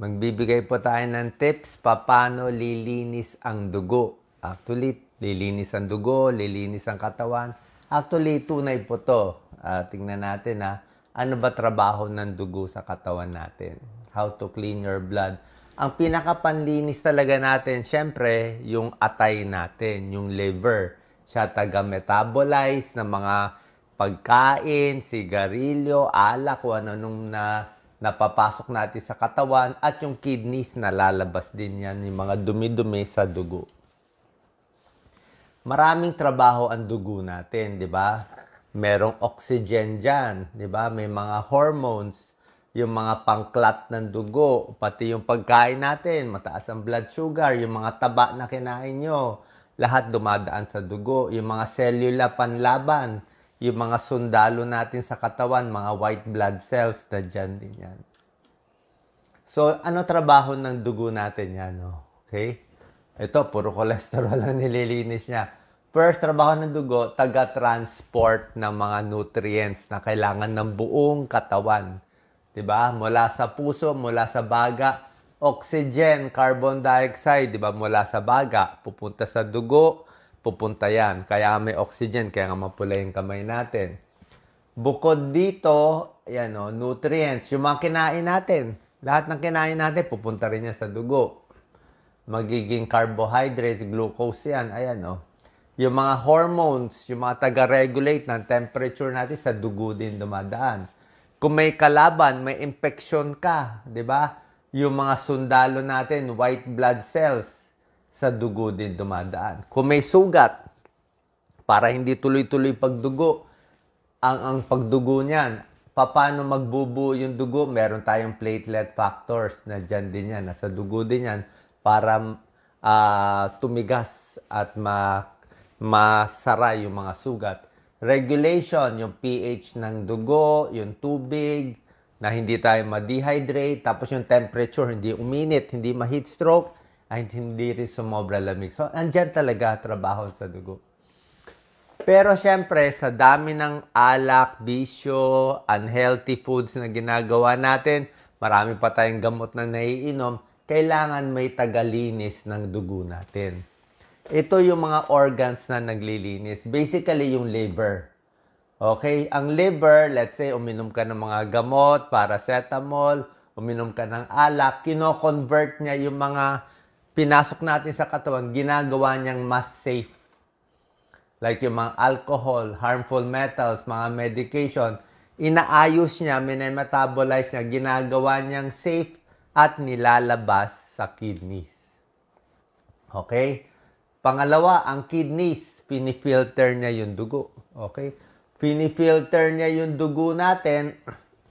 Magbibigay po tayo ng tips paano lilinis ang dugo. Actually, lilinis ang dugo, lilinis ang katawan. Actually, tunay po to. Ah, tingnan natin ha. Ano ba trabaho ng dugo sa katawan natin? How to clean your blood. Ang pinakapanlinis talaga natin, syempre, yung atay natin, yung liver. Siya taga-metabolize ng mga pagkain, sigarilyo, alak, kung ano nung na, napapasok natin sa katawan at yung kidneys na lalabas din yan, yung mga dumi-dumi sa dugo. Maraming trabaho ang dugo natin, di ba? Merong oxygen dyan, di ba? May mga hormones, yung mga pangklat ng dugo, pati yung pagkain natin, mataas ang blood sugar, yung mga taba na kinain nyo, lahat dumadaan sa dugo, yung mga cellular panlaban, yung mga sundalo natin sa katawan, mga white blood cells, na dyan din yan. So, ano trabaho ng dugo natin yan? No? Okay? Ito, puro cholesterol ang nililinis niya. First, trabaho ng dugo, taga-transport ng mga nutrients na kailangan ng buong katawan. 'Di ba? Mula sa puso, mula sa baga, oxygen, carbon dioxide, 'di ba? Mula sa baga, pupunta sa dugo, pupunta yan. Kaya may oxygen, kaya nga mapula yung kamay natin. Bukod dito, yan o, nutrients, yung mga kinain natin. Lahat ng kinain natin, pupunta rin yan sa dugo. Magiging carbohydrates, glucose yan, ayan o. Yung mga hormones, yung mga taga-regulate ng temperature natin sa dugo din dumadaan. Kung may kalaban, may infection ka, di ba? Yung mga sundalo natin, white blood cells, sa dugo din dumadaan. Kung may sugat, para hindi tuloy-tuloy pagdugo, ang ang pagdugo niyan, paano magbubuo yung dugo? Meron tayong platelet factors na dyan din yan, nasa dugo din yan, para ah, tumigas at ma, masara yung mga sugat. Regulation, yung pH ng dugo, yung tubig, na hindi tayo ma-dehydrate, tapos yung temperature, hindi uminit, hindi ma-heat stroke, ay hindi rin sumobra lamig. So, andyan talaga trabaho sa dugo. Pero syempre, sa dami ng alak, bisyo, unhealthy foods na ginagawa natin, marami pa tayong gamot na naiinom, kailangan may tagalinis ng dugo natin. Ito yung mga organs na naglilinis. Basically, yung liver. Okay? Ang liver, let's say, uminom ka ng mga gamot, paracetamol, uminom ka ng alak, kino-convert niya yung mga pinasok natin sa katawan, ginagawa niyang mas safe. Like yung mga alcohol, harmful metals, mga medication, inaayos niya, minemetabolize niya, ginagawa niyang safe at nilalabas sa kidneys. Okay? Pangalawa, ang kidneys, pinifilter niya yung dugo. Okay? Pinifilter niya yung dugo natin,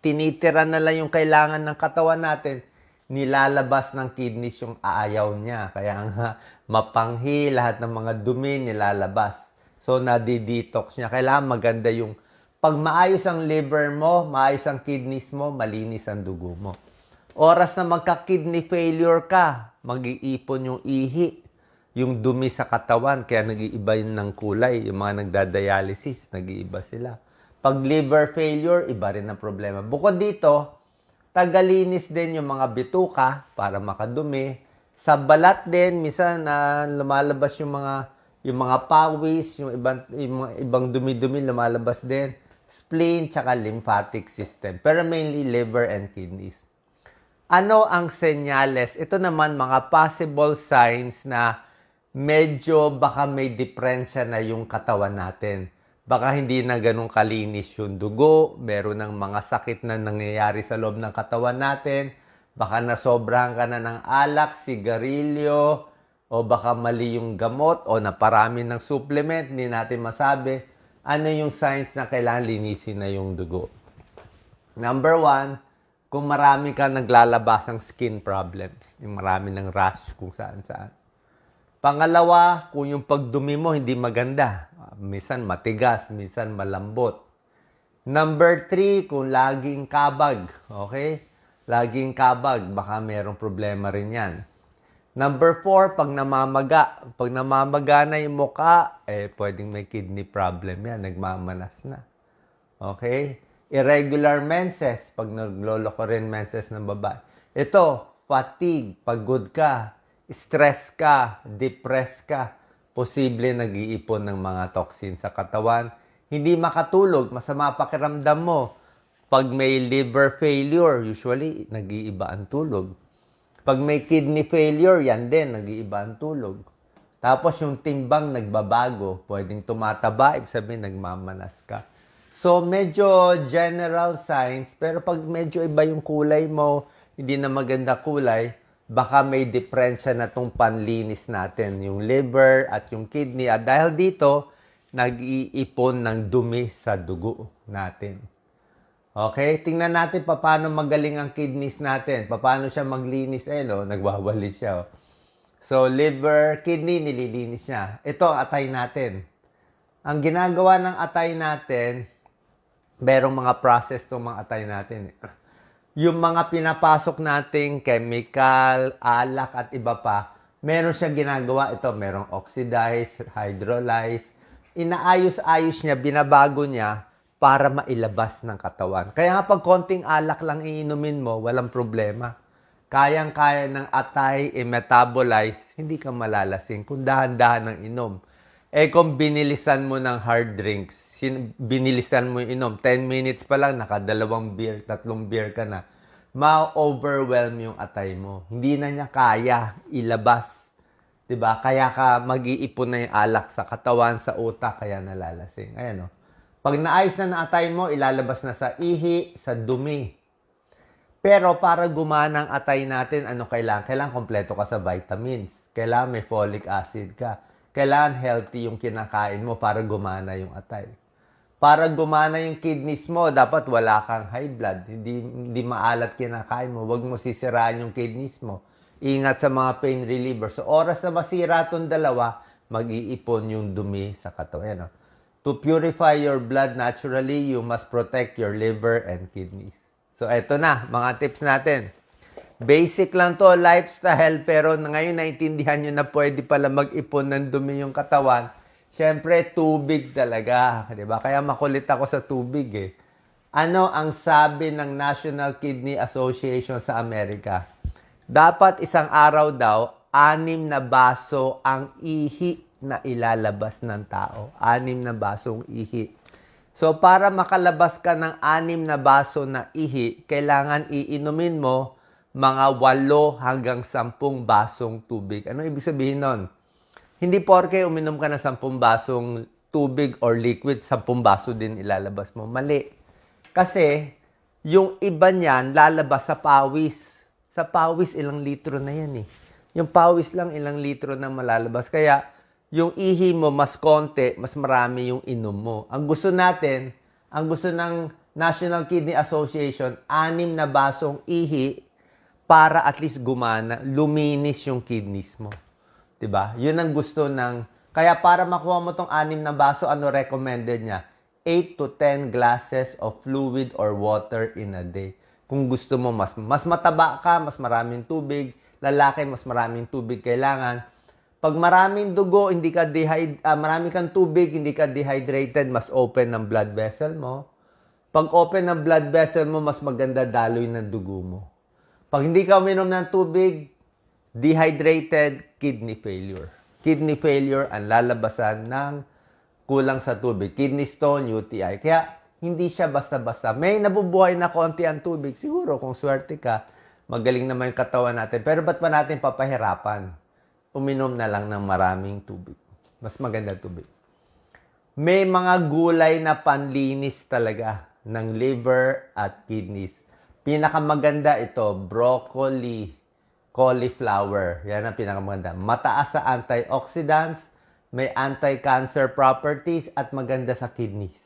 tinitira na lang yung kailangan ng katawan natin, nilalabas ng kidneys yung aayaw niya. Kaya nga, mapanghi, lahat ng mga dumi nilalabas. So, nadi-detox niya. Kailangan maganda yung, pag maayos ang liver mo, maayos ang kidneys mo, malinis ang dugo mo. Oras na magka-kidney failure ka, mag-iipon yung ihi, yung dumi sa katawan, kaya nag-iiba yun ng kulay. Yung mga nagda-dialysis, nag-iiba sila. Pag liver failure, iba rin ang problema. Bukod dito, tagalinis din yung mga bituka para makadumi. Sa balat din, minsan na lumalabas yung mga yung mga pawis, yung ibang yung mga ibang dumi-dumi lumalabas din. Spleen tsaka lymphatic system. Pero mainly liver and kidneys. Ano ang senyales? Ito naman mga possible signs na medyo baka may diferensya na yung katawan natin. Baka hindi na ganun kalinis yung dugo, meron ng mga sakit na nangyayari sa loob ng katawan natin, baka nasobrahan ka na ng alak, sigarilyo, o baka mali yung gamot, o naparami ng supplement, hindi natin masabi. Ano yung signs na kailangan linisin na yung dugo? Number one, kung marami ka naglalabas ng skin problems, yung marami ng rash kung saan saan. Pangalawa, kung yung pagdumi mo hindi maganda. Minsan matigas, minsan malambot. Number three, kung laging kabag. Okay? Laging kabag, baka mayroong problema rin yan. Number four, pag namamaga. Pag namamaga na yung muka, eh, pwedeng may kidney problem yan. Nagmamanas na. Okay? Irregular menses, pag nagloloko rin menses ng babae. Ito, fatigue, pagod ka, stress ka, depressed ka, posible nag-iipon ng mga toxin sa katawan. Hindi makatulog, masama pakiramdam mo. Pag may liver failure, usually nag-iiba ang tulog. Pag may kidney failure, yan din, nag-iiba ang tulog. Tapos yung timbang nagbabago, pwedeng tumataba, ibig sabihin nagmamanas ka. So medyo general signs, pero pag medyo iba yung kulay mo, hindi na maganda kulay, baka may diferensya na tong panlinis natin, yung liver at yung kidney. At dahil dito, nag-iipon ng dumi sa dugo natin. Okay, tingnan natin pa paano magaling ang kidneys natin. Paano siya maglinis eh, no? Nagwawalis siya. Oh. So, liver, kidney, nililinis niya. Ito, atay natin. Ang ginagawa ng atay natin, merong mga process tong mga atay natin. eh. Yung mga pinapasok nating chemical, alak at iba pa, meron siyang ginagawa. Ito, merong oxidize, hydrolyze. Inaayos-ayos niya, binabago niya para mailabas ng katawan. Kaya nga pag konting alak lang iinumin mo, walang problema. Kayang-kaya ng atay i-metabolize, hindi ka malalasing kung dahan-dahan ng inom. Eh kung binilisan mo ng hard drinks, sin- binilisan mo inom, 10 minutes pa lang, nakadalawang beer, tatlong beer ka na, ma-overwhelm yung atay mo. Hindi na niya kaya ilabas. 'Di ba? Kaya ka mag-iipon na yung alak sa katawan, sa utak, kaya nalalasing. Ayan o. Pag naayos na naatay mo, ilalabas na sa ihi, sa dumi. Pero para gumana ang atay natin, ano kailangan? Kailangan kompleto ka sa vitamins. Kailangan may folic acid ka. Kailangan healthy yung kinakain mo para gumana yung atay. Para gumana yung kidneys mo, dapat wala kang high blood. Hindi, hindi maalat kinakain mo. Huwag mo sisiraan yung kidneys mo. Ingat sa mga pain reliever. So, oras na masira itong dalawa, mag-iipon yung dumi sa katawan. Yan, oh. To purify your blood naturally, you must protect your liver and kidneys. So, eto na, mga tips natin. Basic lang to, lifestyle, pero ngayon naintindihan nyo na pwede pala mag-ipon ng dumi yung katawan. Siyempre, tubig talaga, di ba? Kaya makulit ako sa tubig eh. Ano ang sabi ng National Kidney Association sa Amerika? Dapat isang araw daw, anim na baso ang ihi na ilalabas ng tao. Anim na basong ihi. So, para makalabas ka ng anim na baso na ihi, kailangan iinumin mo mga walo hanggang sampung basong tubig. Ano ibig sabihin nun? Hindi porke uminom ka ng sampung basong tubig or liquid, sampung baso din ilalabas mo. Mali. Kasi, yung iba niyan, lalabas sa pawis. Sa pawis, ilang litro na yan eh. Yung pawis lang, ilang litro na malalabas. Kaya, yung ihi mo mas konti, mas marami yung inom mo. Ang gusto natin, ang gusto ng National Kidney Association, anim na basong ihi para at least gumana, luminis yung kidneys mo. 'Di ba? Yun ang gusto ng kaya para makuha mo tong anim na baso, ano recommended niya? 8 to 10 glasses of fluid or water in a day. Kung gusto mo mas mas mataba ka, mas maraming tubig, lalaki mas maraming tubig kailangan. Pag maraming dugo, hindi ka dehyd ah, marami kang tubig, hindi ka dehydrated, mas open ng blood vessel mo. Pag open ng blood vessel mo, mas maganda daloy ng dugo mo. Pag hindi ka uminom ng tubig, dehydrated, kidney failure. Kidney failure ang lalabasan ng kulang sa tubig. Kidney stone, UTI. Kaya hindi siya basta-basta. May nabubuhay na konti ang tubig. Siguro kung swerte ka, magaling naman yung katawan natin. Pero ba't pa natin papahirapan? Uminom na lang ng maraming tubig. Mas maganda tubig. May mga gulay na panlinis talaga ng liver at kidneys. Pinakamaganda ito, broccoli, cauliflower. Yan ang pinakamaganda. Mataas sa antioxidants, may anti-cancer properties, at maganda sa kidneys.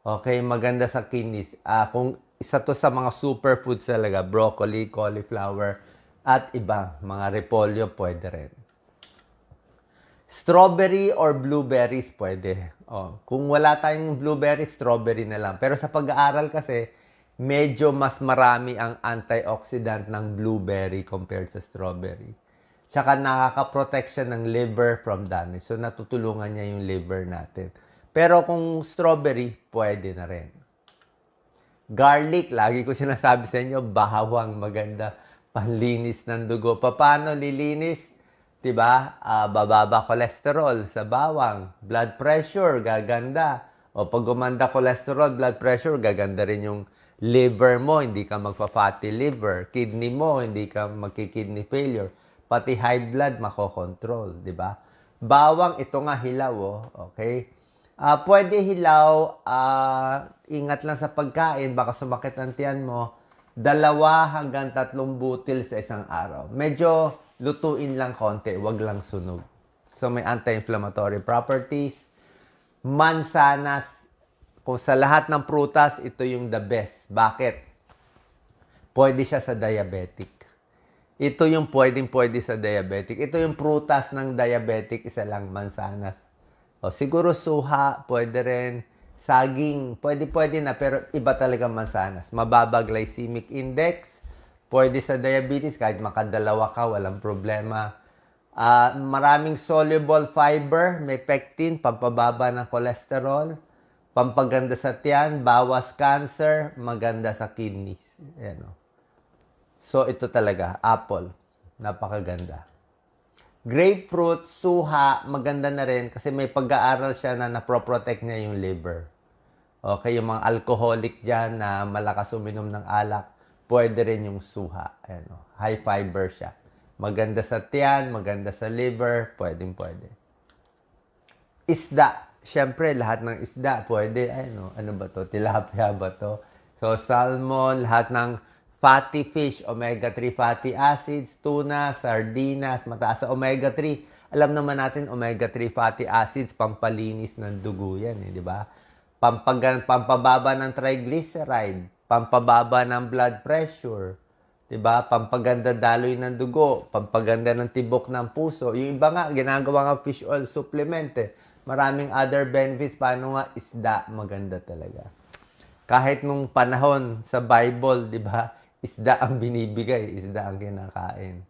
Okay, maganda sa kidneys. Ah, kung isa to sa mga superfoods talaga, broccoli, cauliflower, at iba, mga repolyo, pwede rin. Strawberry or blueberries, pwede. Oh, kung wala tayong blueberry, strawberry na lang. Pero sa pag-aaral kasi, medyo mas marami ang antioxidant ng blueberry compared sa strawberry. Tsaka nakaka-protect siya ng liver from damage. So, natutulungan niya yung liver natin. Pero kung strawberry, pwede na rin. Garlic, lagi ko sinasabi sa inyo, bahawang maganda. panlinis ng dugo. Paano lilinis? 'Di ba? Ah, bababa cholesterol sa bawang, blood pressure gaganda. O pag gumanda cholesterol, blood pressure, gaganda rin yung liver mo, hindi ka magpa-fatty liver. Kidney mo, hindi ka magki-kidney failure. Pati high blood, makokontrol, di ba? Bawang, ito nga hilaw, oh. okay? Ah, pwede hilaw, ah, ingat lang sa pagkain, baka sumakit ang tiyan mo. Dalawa hanggang tatlong butil sa isang araw. Medyo lutuin lang konti, wag lang sunog. So may anti-inflammatory properties. Mansanas, kung sa lahat ng prutas, ito yung the best. Bakit? Pwede siya sa diabetic. Ito yung pwedeng-pwede sa diabetic. Ito yung prutas ng diabetic, isa lang, mansanas. O, siguro suha, pwede rin. Saging, pwede-pwede na, pero iba talaga mansanas. Mababa glycemic index, pwede sa diabetes, kahit makadalawa ka, walang problema. Ah, maraming soluble fiber, may pectin, pampababa ng cholesterol, pampaganda sa tiyan, bawas cancer, maganda sa kidneys. Ayan, o. So, ito talaga, apple. Napakaganda. Grapefruit, suha, maganda na rin kasi may pag-aaral siya na naproprotect niya yung liver. Okay, yung mga alcoholic dyan na malakas uminom ng alak, pwede rin yung suha. Ayan, o. High fiber siya. Maganda sa tiyan, maganda sa liver, pwedeng pwede. Isda. Siyempre, lahat ng isda, pwede. Ano, ano ba to? Tilapia ba to? So, salmon, lahat ng fatty fish, omega-3 fatty acids, tuna, sardinas, mataas sa omega-3. Alam naman natin, omega-3 fatty acids, pampalinis ng dugo yan, eh, di ba? Pampagan, pampababa ng triglyceride, pampababa ng blood pressure, di ba? Pampaganda daloy ng dugo, pampaganda ng tibok ng puso. Yung iba nga, ginagawa nga fish oil supplement eh. Maraming other benefits. Paano nga isda, maganda talaga. Kahit nung panahon sa Bible, di ba? Isda ang binibigay, isda ang kinakain.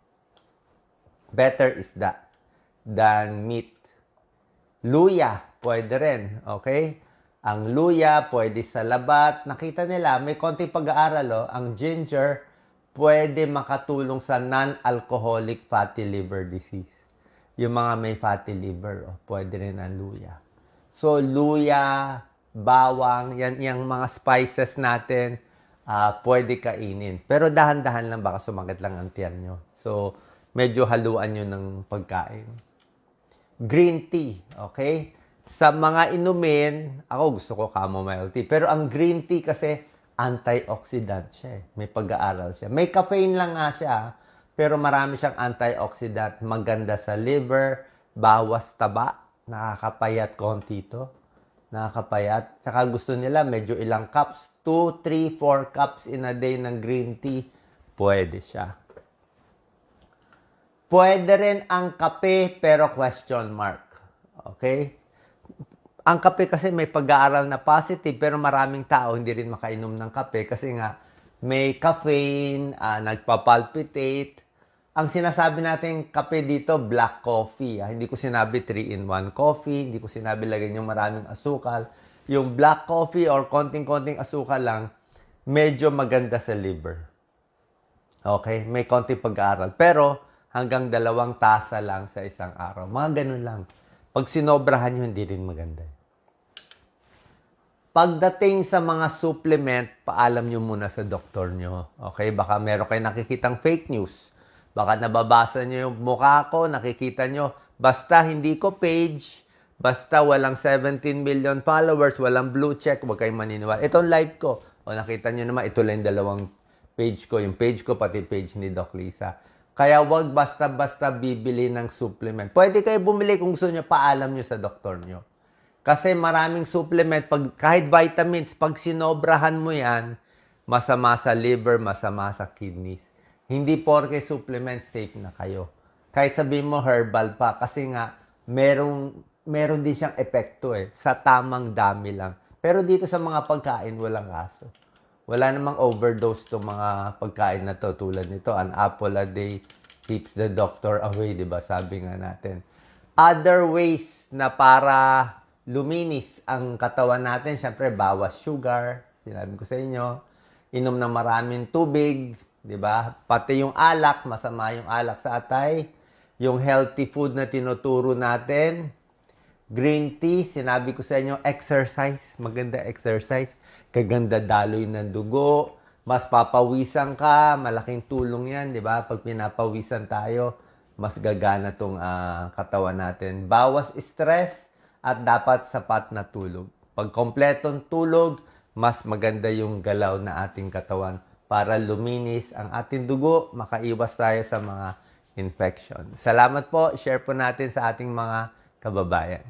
Better isda than meat. Luya, pwede rin, okay? Ang luya, pwede sa labat. Nakita nila, may konting pag-aaral, oh. Ang ginger, pwede makatulong sa non-alcoholic fatty liver disease. Yung mga may fatty liver, oh, pwede rin ang luya. So, luya, bawang, yan yung mga spices natin, ah, pwede kainin. Pero dahan-dahan lang, baka sumakit lang ang tiyan nyo. So, medyo haluan nyo ng pagkain. Green tea, okay? Sa mga inumin, ako gusto ko chamomile tea. Pero ang green tea kasi, antioxidant siya. eh. May pag-aaral siya. May caffeine lang nga siya, pero marami siyang antioxidant. Maganda sa liver, bawas taba, nakakapayat konti to. Nakakapayat. Tsaka gusto nila medyo ilang cups, 2, 3, 4 cups in a day ng green tea, pwede siya. Pwede rin ang kape pero question mark. Okay? Ang kape kasi may pag-aaral na positive pero maraming tao hindi rin makainom ng kape kasi nga may caffeine, ah, nagpapalpitate. Ang sinasabi natin kape dito, black coffee. ah. Hindi ko sinabi 3-in-1 coffee, hindi ko sinabi lagyan yung maraming asukal. Yung black coffee or konting-konting asukal lang, medyo maganda sa liver. Okay? May konting pag-aaral. Pero, hanggang dalawang tasa lang sa isang araw. Mga ganun lang. Pag sinobrahan nyo, hindi rin maganda. Pagdating sa mga supplement, paalam nyo muna sa doktor nyo. Okay? Baka meron kayo nakikitang fake news. Baka nababasa nyo yung mukha ko, nakikita nyo. Basta hindi ko page, basta walang 17 million followers, walang blue check, huwag kayong maniniwala. Itong live ko. O nakita nyo naman, ito lang yung dalawang page ko. Yung page ko, pati page ni Doc Lisa. Kaya wag basta-basta bibili ng supplement. Pwede kayo bumili kung gusto nyo, paalam nyo sa doktor nyo. Kasi maraming supplement, pag, kahit vitamins, pag sinobrahan mo yan, masama sa liver, masama sa kidneys. Hindi porke supplement safe na kayo. Kahit sabihin mo herbal pa, kasi nga, merong, meron din siyang epekto eh, sa tamang dami lang. Pero dito sa mga pagkain, walang kaso. Wala namang overdose to mga pagkain na to tulad nito. An apple a day keeps the doctor away, di ba? Sabi nga natin. Other ways na para luminis ang katawan natin, syempre bawas sugar, sinabi ko sa inyo. Inom ng maraming tubig, di ba? Pati yung alak, masama yung alak sa atay. Yung healthy food na tinuturo natin, green tea, sinabi ko sa inyo, exercise, maganda exercise, kaganda daloy ng dugo, mas papawisan ka, malaking tulong yan, di ba? Pag pinapawisan tayo, mas gagana tong ah, katawan natin. Bawas stress at dapat sapat na tulog. Pag kompletong tulog, mas maganda yung galaw na ating katawan para luminis ang ating dugo, makaiwas tayo sa mga infection. Salamat po. Share po natin sa ating mga kababayan.